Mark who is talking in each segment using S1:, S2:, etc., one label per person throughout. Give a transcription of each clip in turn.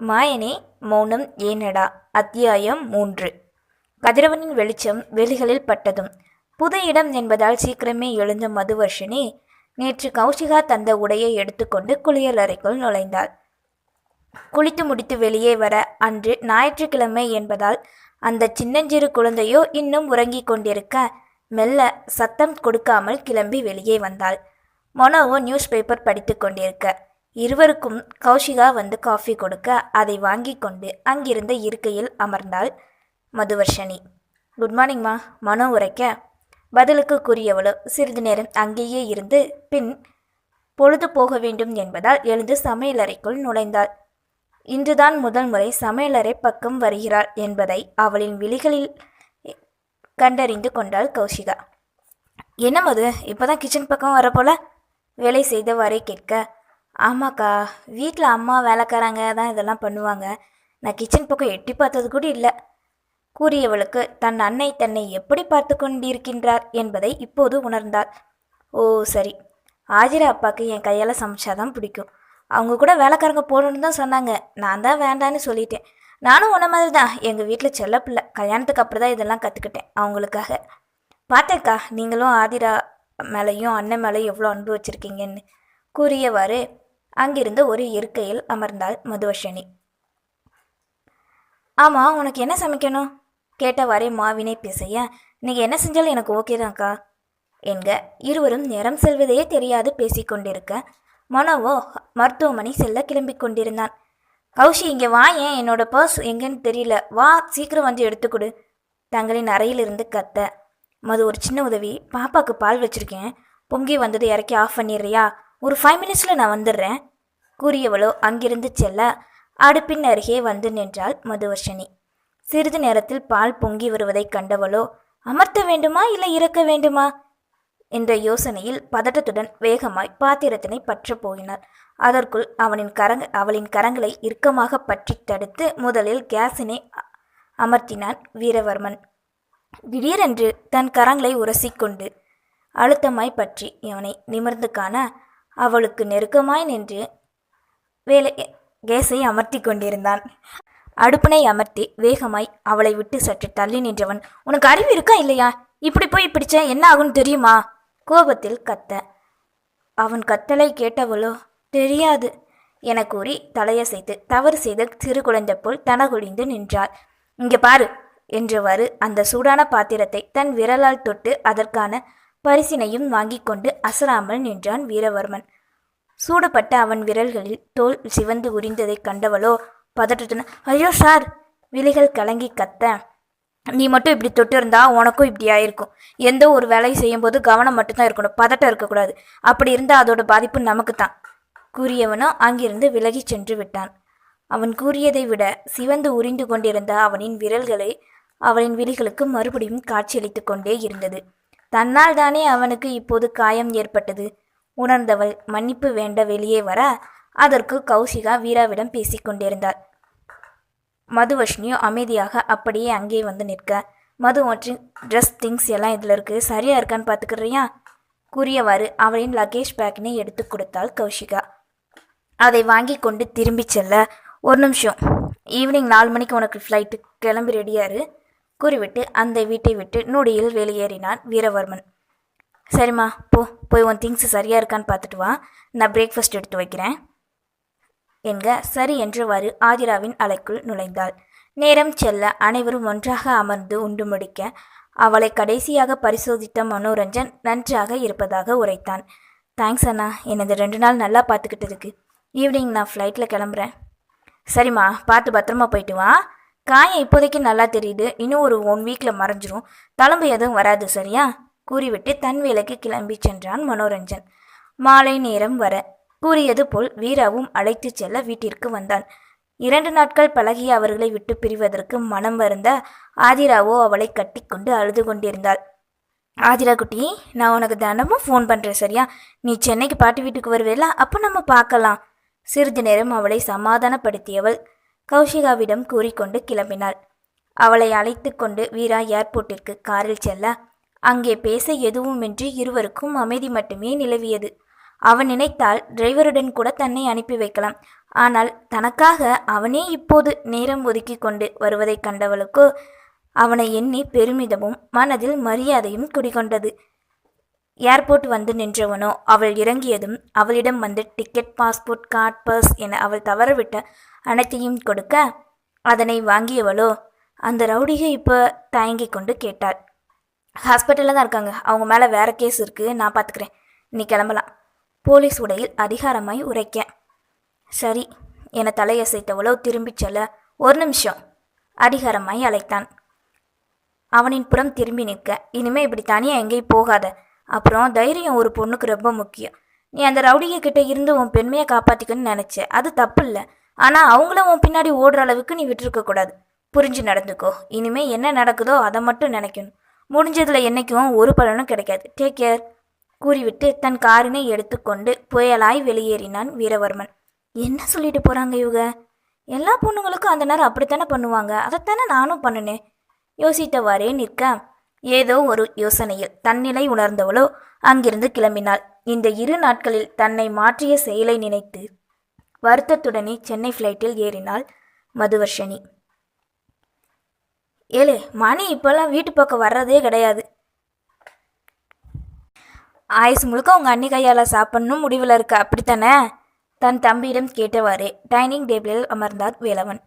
S1: மாயனே மௌனம் ஏனடா? அத்தியாயம் மூன்று. கதிரவனின் வெளிச்சம் வெளிகளில் பட்டதும். புது இடம் என்பதால் சீக்கிரமே எழுந்த மதுவர்ஷினி நேற்று கௌஷிகா தந்த உடையை எடுத்துக்கொண்டு குளியல் அறைக்குள் நுழைந்தாள். குளித்து முடித்து வெளியே வர அன்று ஞாயிற்றுக்கிழமை என்பதால் அந்த சின்னஞ்சிறு குழந்தையோ இன்னும் உறங்கிக் கொண்டிருக்க மெல்ல சத்தம் கொடுக்காமல் கிளம்பி வெளியே வந்தாள். மொனோவோ நியூஸ் பேப்பர் படித்து கொண்டிருக்க. இருவருக்கும் கௌஷிகா வந்து காஃபி கொடுக்க அதை வாங்கி கொண்டு அங்கிருந்த இருக்கையில் அமர்ந்தாள் மதுவர்ஷனி. குட் மார்னிங்மா மனோ உரைக்க பதிலுக்கு கூறியவளோ சிறிது நேரம் அங்கேயே இருந்து பின் பொழுது போக வேண்டும் என்பதால் எழுந்து சமையலறைக்குள் நுழைந்தாள். இன்றுதான் முதல் முறை சமையலறை பக்கம் வருகிறாள் என்பதை அவளின் விழிகளில் கண்டறிந்து கொண்டாள் கௌஷிகா. என்ன மது இப்போதான் கிச்சன் பக்கம் வரப்போல வேலை செய்தவாறே கேட்க ஆமாக்கா வீட்டில் அம்மா வேலைக்காரங்க தான் இதெல்லாம் பண்ணுவாங்க. நான் கிச்சன் பக்கம் எட்டி பார்த்தது கூட இல்லை. கூறியவளுக்கு தன் அன்னை தன்னை எப்படி பார்த்து கொண்டிருக்கின்றார் என்பதை இப்போது உணர்ந்தார் ஓ சரி. ஆஜிரா அப்பாவுக்கு என் கையால் சமைச்சாதான் பிடிக்கும். அவங்க கூட வேலைக்காரங்க போகணுன்னு தான் சொன்னாங்க. நான் தான் வேண்டான்னு சொல்லிட்டேன். நானும் உன்ன மாதிரி தான் எங்கள் வீட்டில் செல்லப்பிள்ளை கல்யாணத்துக்கு அப்புறம் தான் இதெல்லாம் கற்றுக்கிட்டேன் அவங்களுக்காக. பார்த்தேக்கா நீங்களும் ஆதிரா மேலேயும் அண்ணன் மேலேயும் எவ்வளோ அன்பு வச்சுருக்கீங்கன்னு. கூறியவாறு அங்கிருந்து ஒரு இருக்கையில் அமர்ந்தாள் மதுவர்ஷினி. ஆமாம் உனக்கு என்ன சமைக்கணும்? கேட்டவாறே மாவினை பேசைய நீங்கள் என்ன செஞ்சாலும் எனக்கு ஓகே தான்க்கா என்க இருவரும் நேரம் செல்வதையே தெரியாது பேசிக்கொண்டிருக்க மனோவோ மருத்துவமனை செல்ல கிளம்பிக் கொண்டிருந்தான். கௌஷி இங்கே வா ஏன்? என்னோட பர்ஸ் எங்கன்னு தெரியல. வா சீக்கிரம் வந்து எடுத்துக்கொடு தங்களின் அறையிலிருந்து கத்த மது ஒரு சின்ன உதவி. பாப்பாக்கு பால் வச்சிருக்கேன். பொங்கி வந்தது இறக்கி ஆஃப் பண்ணிடுறியா? ஒரு ஃபைவ் மினிட்ஸில் நான் வந்துடுறேன். கூறியவளோ அங்கிருந்து செல்ல. அடுப்பின் அருகே வந்து நின்றாள் மதுவர்ஷினி. சிறிது நேரத்தில் பால் பொங்கி வருவதைக் கண்டவளோ அமர்த்த வேண்டுமா இல்லை இறக்க வேண்டுமா? என்ற யோசனையில் பதட்டத்துடன் வேகமாய் பாத்திரத்தினை பற்றப் போயினார் அதற்குள் அவனின் கரங்க அவளின் கரங்களை இறுக்கமாக பற்றி தடுத்து முதலில் கேஸினை அமர்த்தினான் வீரவர்மன். திடீரென்று தன் கரங்களை உரசிக்கொண்டு அழுத்தமாய் பற்றி அவனை நிமிர்ந்து காண அவளுக்கு நெருக்கமாய் நின்று வேலை கேஸை அமர்த்தி கொண்டிருந்தான். அடுப்பினை அமர்த்தி வேகமாய் அவளை விட்டு சற்று தள்ளி நின்றவன் உனக்கு அறிவு இருக்கா இல்லையா? இப்படி போய் பிடிச்ச என்ன ஆகும் தெரியுமா? கோபத்தில் கத்த அவன் கத்தலை கேட்டவளோ? தெரியாது என கூறி தலையசைத்து தவறு செய்த சிறு குழந்தை போல் தனகுழிந்து நின்றாள். இங்கே பாரு என்றவாறு அந்த சூடான பாத்திரத்தை தன் விரலால் தொட்டு அதற்கான பரிசினையும் வாங்கி கொண்டு அசராமல் நின்றான் வீரவர்மன். சூடப்பட்ட அவன் விரல்களில் தோல் சிவந்து உரிந்ததைக் கண்டவளோ பதற்றத்துடன் ஐயோ சார் விழிகள் கலங்கி கத்த. நீ மட்டும் இப்படி தொட்டு இருந்தா உனக்கும் இப்படி ஆயிருக்கும். எந்த ஒரு வேலையை செய்யும்போது கவனம் மட்டும்தான் இருக்கணும். பதட்டம் இருக்கக்கூடாது. அப்படி இருந்தால் அதோட பாதிப்பு நமக்கு தான் கூறியவனோ அங்கிருந்து விலகிச் சென்று விட்டான். அவன் கூறியதை விட சிவந்து உரிந்து கொண்டிருந்த அவனின் விரல்களை அவளின் விழிகளுக்கு மறுபடியும் காட்சியளித்து கொண்டே இருந்தது. தன்னால் தானே அவனுக்கு இப்போது காயம் ஏற்பட்டது. உணர்ந்தவள் மன்னிப்பு வேண்ட வெளியே வர அதற்கு கௌசிகா வீராவிடம் பேசிக் கொண்டிருந்தாள். அமைதியாக அப்படியே அங்கே வந்து நிற்க மது ஒன்றின் ட்ரெஸ் திங்ஸ் எல்லாம் இதில் இருக்குது சரியாக இருக்கான்னு பார்த்துக்கிறியா கூறியவாறு அவளின் லக்கேஜ் பேக்கினை எடுத்து கொடுத்தாள் கௌஷிகா அதை வாங்கி கொண்டு திரும்பி செல்ல. ஒரு நிமிஷம். ஈவினிங் நாலு மணிக்கு உனக்கு ஃப்ளைட்டு கிளம்பி ரெடியாரு கூறிவிட்டு அந்த வீட்டை விட்டு நொடியில் வெளியேறினான் வீரவர்மன். சரிம்மா போ போய் உன் திங்ஸ் சரியாக இருக்கான்னு பார்த்துட்டு வா. நான் பிரேக்ஃபாஸ்ட் எடுத்து வைக்கிறேன். என்க சரி என்றவாறு ஆதிராவின் அலைக்குள் நுழைந்தாள். நேரம் செல்ல அனைவரும் ஒன்றாக அமர்ந்து உண்டு முடிக்க அவளை கடைசியாக பரிசோதித்த மனோரஞ்சன் நன்றாக இருப்பதாக உரைத்தான். தேங்க்ஸ் அண்ணா என்னது ரெண்டு நாள் நல்லா பார்த்துக்கிட்டதுக்கு. ஈவினிங் நான் ஃப்ளைட்டில் கிளம்புறேன். சரிம்மா பார்த்து பத்திரமா போயிட்டு வா. காயம் இப்போதைக்கு நல்லா தெரியுது. இன்னும் ஒரு ஒன் வீக்கில் மறைஞ்சிரும். தளம்பு எதுவும் வராது சரியா? கூறிவிட்டு தன் வேலைக்கு கிளம்பி சென்றான் மனோரஞ்சன். மாலை நேரம் வர. கூறியது போல் வீராவும் அழைத்து செல்ல வீட்டிற்கு வந்தான். இரண்டு நாட்கள் பழகிய அவர்களை விட்டு பிரிவதற்கு மனம் வருந்த ஆதிராவோ அவளை கட்டிக்கொண்டு அழுது கொண்டிருந்தாள். ஆதிரா குட்டி நான் உனக்கு தினமும் ஃபோன் பண்ணுறேன் சரியா? நீ சென்னைக்கு பாட்டி வீட்டுக்கு வருவேல அப்போ நம்ம பார்க்கலாம். சிறிது நேரம் அவளை சமாதானப்படுத்தியவள் கௌஷிகாவிடம் கூறிக்கொண்டு கிளம்பினாள். அவளை அழைத்து கொண்டு வீரா ஏர்போர்ட்டிற்கு காரில் செல்ல அங்கே பேச எதுவுமின்றி இருவருக்கும் அமைதி மட்டுமே நிலவியது. அவன் நினைத்தால் டிரைவருடன் கூட தன்னை அனுப்பி வைக்கலாம். ஆனால் தனக்காக அவனே இப்போது நேரம் ஒதுக்கி கொண்டு வருவதைக் கண்டவளுக்கோ அவனை எண்ணி பெருமிதமும் மனதில் மரியாதையும் குடிகொண்டது. ஏர்போர்ட் வந்து நின்றவனோ அவள் இறங்கியதும் அவளிடம் வந்து டிக்கெட் பாஸ்போர்ட் கார்ட் பர்ஸ் என அவள் தவறவிட்ட அனைத்தையும் கொடுக்க அதனை வாங்கியவளோ? அந்த ரவுடிகை இப்போ தயங்கி கொண்டு கேட்டாள். ஹாஸ்பிட்டலில் தான் இருக்காங்க. அவங்க மேலே வேற கேஸ் இருக்குது நான் பார்த்துக்கிறேன் நீ கிளம்பலாம். போலீஸ் உடையில் அதிகாரமாய் உரைக்க. சரி. என தலையசைத்தவளோ திரும்பிச் செல்ல ஒரு நிமிஷம். அதிகாரமாய் அழைத்தான். அவனின் புறம் திரும்பி நிற்க. இனிமே இப்படி தனியாக எங்கேயும் போகாத. அப்புறம் தைரியம் ஒரு பொண்ணுக்கு ரொம்ப முக்கியம். நீ அந்த ரவுடிக கிட்ட இருந்து உன் பெண்மையை காப்பாத்திக்கணும்னு நினைச்ச. அது தப்பு இல்லை. ஆனால் அவங்கள உன் பின்னாடி ஓடுற அளவுக்கு நீ விட்டுருக்க கூடாது. புரிஞ்சு நடந்துக்கோ. இனிமே என்ன நடக்குதோ அதை மட்டும் நினைக்கணும். முடிஞ்சதுல என்னைக்கும் ஒரு பலனும் கிடைக்காது. டேக் கேர் கூறிவிட்டு தன் காரினை எடுத்துக்கொண்டு புயலாய் வெளியேறினான் வீரவர்மன். என்ன சொல்லிட்டு போறாங்க இவங்க? எல்லா பொண்ணுங்களுக்கும் அந்த நேரம் அப்படித்தானே பண்ணுவாங்க. அதைத்தானே நானும் பண்ணினேன். யோசித்தவாறே நிற்க ஏதோ ஒரு யோசனையில் தன்னிலை உணர்ந்தவளோ அங்கிருந்து கிளம்பினாள். இந்த இரு நாட்களில் தன்னை மாற்றிய செயலை நினைத்து வருத்தத்துடனே சென்னை ஃப்ளைட்டில் ஏறினாள் மதுவர்ஷினி. ஏலே மணி இப்போல்லாம் வீட்டு பக்கம் வர்றதே கிடையாது. ஆயுசு முழுக்க உங்கள் அண்ணி கையால் சாப்பிட்ணும் முடிவில் இருக்க. அப்படித்தானே? தன் தம்பியிடம் கேட்டவாறே டைனிங் டேபிளில் அமர்ந்தார் வேலவன்.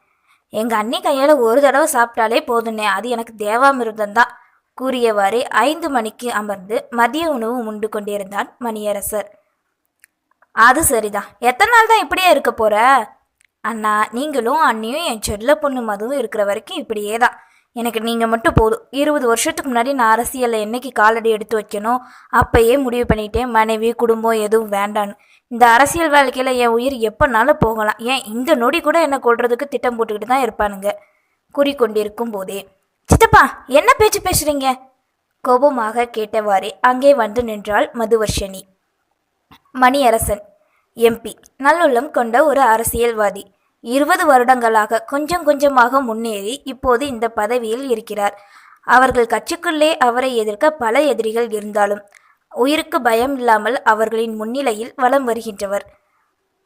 S1: எங்கள் அண்ணி கையால் ஒரு தடவை சாப்பிட்டாலே போதுண்ணே அது எனக்கு தேவாமிருதம் தான் கூறியவாறே ஐந்து மணிக்கு அமர்ந்து மதிய உணவு உண்டு கொண்டிருந்தான் மணியரசர். அது சரிதான். எத்தனை நாள் தான் இப்படியே இருக்க போற? அண்ணா நீங்களும் அண்ணியும் என் செல்ல பொண்ணு மதுவும் இருக்கிற வரைக்கும் இப்படியே தான் எனக்கு நீங்கள் மட்டும் போதும். இருபது வருஷத்துக்கு முன்னாடி நான் அரசியலில் என்னைக்கு காலடி எடுத்து வைக்கணும் அப்பயே முடிவு பண்ணிட்டேன். மனைவி குடும்பம் எதுவும் வேண்டான்னு. இந்த அரசியல் வாழ்க்கையில் என் உயிர் எப்போனாலும் போகலாம். ஏன் இந்த நொடி கூட என்னை கொள்றதுக்கு திட்டம் போட்டுக்கிட்டு தான் இருப்பானுங்க? கூறிக்கொண்டிருக்கும் போதே சித்தப்பா என்ன பேச்சு பேசுறீங்க? கோபமாக கேட்டவாறே அங்கே வந்து நின்றாள் மதுவர்ஷினி. மணியரசன் எம்பி நல்லுள்ளம் கொண்ட ஒரு அரசியல்வாதி. இருபது வருடங்களாக கொஞ்சம் கொஞ்சமாக முன்னேறி இப்போது இந்த பதவியில் இருக்கிறார். அவர்கள் கட்சிக்குள்ளே அவரை எதிர்க்க பல எதிரிகள் இருந்தாலும் உயிருக்கு பயம் இல்லாமல் அவர்களின் முன்னிலையில் வலம் வருகின்றவர்.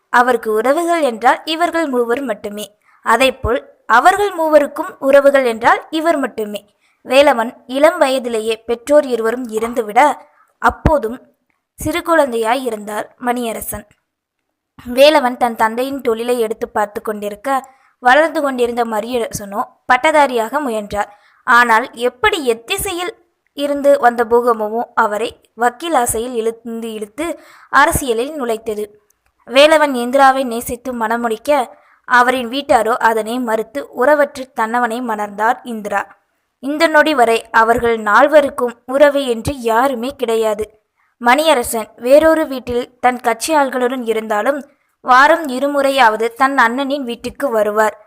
S1: அவருக்கு உறவுகள் என்றால் இவர்கள் மூவர் மட்டுமே. அதேபோல் அவர்கள் மூவருக்கும் உறவுகள் என்றால் இவர் மட்டுமே. வேலவன் இளம் வயதிலேயே பெற்றோர் இருவரும் இறந்துவிட அப்போதும் சிறு குழந்தையாய் இருந்தார் மணியரசன். வேலவன் தன் தந்தையின் தொழிலை எடுத்து பார்த்து கொண்டிருக்க வளர்ந்து கொண்டிருந்த மரியரசனோ பட்டதாரியாக முயன்றார். ஆனால் எப்படி எத்திசையில் இருந்து வந்த பூகமமும் அவரை வக்கீல் ஆசையில் இழுந்து இழுத்து அரசியலில் நுழைத்தது. வேலவன் இந்திராவை நேசித்து மனமுடிக்க அவரின் வீட்டாரோ அதனை மறுத்து உறவற்று தன்னவனை மணர்ந்தார் இந்திரா. இந்த நொடி வரை அவர்கள் நால்வருக்கும் உறவு என்று யாருமே கிடையாது. மணியரசன் வேறொரு வீட்டில் தன் கட்சி ஆள்களுடன் இருந்தாலும் வாரம் இருமுறையாவது தன் அண்ணனின் வீட்டுக்கு வருவார்.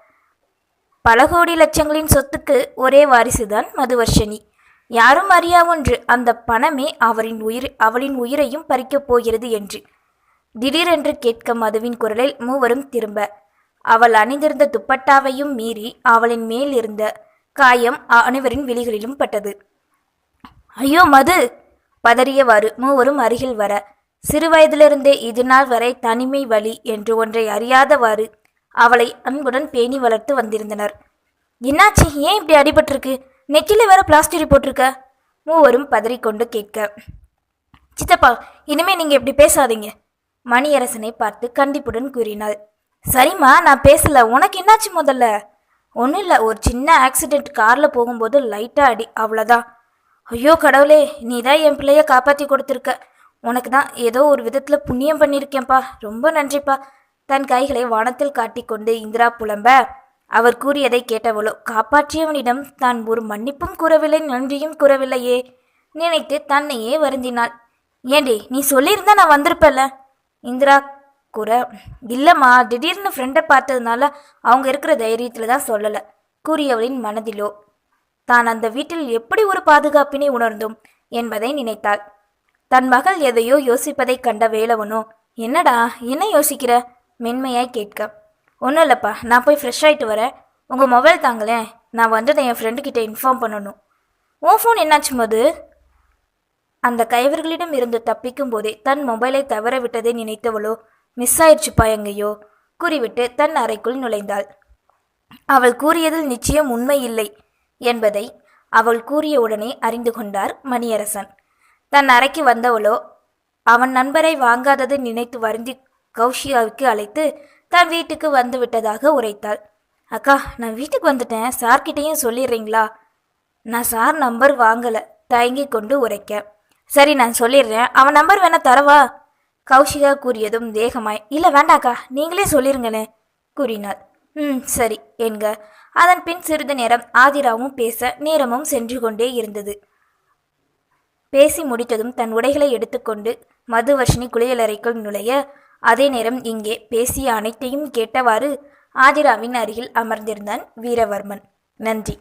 S1: பல கோடி லட்சங்களின் சொத்துக்கு ஒரே வாரிசுதான் மதுவர்ஷினி. யாரும் அறியா ஒன்று அந்த பணமே அவரின் உயிர் அவளின் உயிரையும் பறிக்கப் போகிறது என்று. திடீரென்று கேட்க மதுவின் குரலில் மூவரும் திரும்ப அவள் அணிந்திருந்த துப்பட்டாவையும் மீறி அவளின் மேல் இருந்த காயம் அனைவரின் விழிகளிலும் பட்டது. ஐயோ மது! பதறியவாறு மூவரும் அருகில் வர சிறுவயதிலிருந்தே இது நாள் வரை தனிமை வழி என்று ஒன்றை அறியாதவாறு அவளை அன்புடன் பேணி வளர்த்து வந்திருந்தனர். என்னாச்சு? ஏன் இப்படி அடிபட்டிருக்கு? நெக்கில வேற பிளாஸ்டரி போட்டிருக்க? மூவரும் பதறிக்கொண்டு கேட்க சித்தப்பா இனிமே நீங்க இப்படி பேசாதீங்க. மணியரசனை பார்த்து கண்டிப்புடன் கூறினாள். சரிம்மா நான் பேசல. உனக்கு என்னாச்சு முதல்ல? ஒன்றும் இல்லை. ஒரு சின்ன ஆக்சிடெண்ட் காரில் போகும்போது லைட்டாக அடி. அவ்வளோதான் ஐயோ கடவுளே நீ தான் என் பிள்ளைய காப்பாற்றி கொடுத்துருக்க. உனக்கு தான் ஏதோ ஒரு விதத்தில் புண்ணியம் பண்ணியிருக்கேன்ப்பா. ரொம்ப நன்றிப்பா. தன் கைகளை வானத்தில் காட்டிக்கொண்டு இந்திரா புலம்ப. அவர் கூறியதை கேட்டவளோ காப்பாற்றியவனிடம் தான் ஒரு மன்னிப்பும் கூறவில்லை நன்றியும் கூறவில்லையே. நினைத்து தன்னையே வருந்தினாள். ஏண்டி நீ சொல்லியிருந்தா நான் வந்திருப்பேன்ல? இந்திரா கூற இல்லைம்மா திடீர்னு ஃப்ரெண்டை பார்த்ததுனால அவங்க இருக்கிற தைரியத்தில் தான் சொல்லலை. கூறியவளின் மனதிலோ தான் அந்த வீட்டில் எப்படி ஒரு பாதுகாப்பினை உணர்ந்தோம்? என்பதை நினைத்தாள். தன் மகள் எதையோ யோசிப்பதைக் கண்ட வேலவனோ என்னடா என்ன யோசிக்கிற? மென்மையாய் கேட்க. ஒன்றும் இல்லைப்பா நான் போய் ஃப்ரெஷ் ஆகிட்டு வரேன். உங்கள் மொபைல் தாங்களேன் நான் வந்ததை என் ஃப்ரெண்டுக்கிட்ட இன்ஃபார்ம் பண்ணணும். ஓ ஃபோன் என்னாச்சு மது? அந்த கைவர்களிடம் இருந்து தப்பிக்கும் போதே தன் மொபைலை தவற விட்டதை நினைத்தவளோ மிஸ் ஆயிடுச்சுப்பா எங்கேயோ கூறிவிட்டு தன் அறைக்குள் நுழைந்தாள். அவள் கூறியதில் நிச்சயம் உண்மை இல்லை என்பதை அவள் கூறிய உடனே அறிந்து கொண்டார் மணியரசன். தன் அறைக்கு வந்தவளோ அவன் நண்பரை வாங்காதது நினைத்து வருந்தி கௌஷியாவுக்கு அழைத்து தன் வீட்டுக்கு வந்து விட்டதாக உரைத்தாள். அக்கா நான் வீட்டுக்கு வந்துட்டேன். சார்கிட்டையும் சொல்லிடுறீங்களா? நான் சார் நம்பர் வாங்கலை. தயங்கி கொண்டு உரைக்க. சரி நான் சொல்லிடுறேன். அவன் நம்பர் வேணா தரவா? கௌஷிகா கூறியதும் வேகமாய் இல்லை வேண்டாக்கா நீங்களே சொல்லிருங்கன்னு கூறினார் ம் சரி என்க. அதன் பின் சிறிது நேரம் ஆதிராவும் பேச நேரமும் சென்று கொண்டே இருந்தது. பேசி முடித்ததும் தன் உடைகளை எடுத்துக்கொண்டு மதுவர்ஷினி குளியலறைக்குள் நுழைய அதே நேரம் இங்கே பேசிய அனைத்தையும் கேட்டவாறு ஆதிராவின் அருகில் அமர்ந்திருந்தான் வீரவர்மன். நன்றி.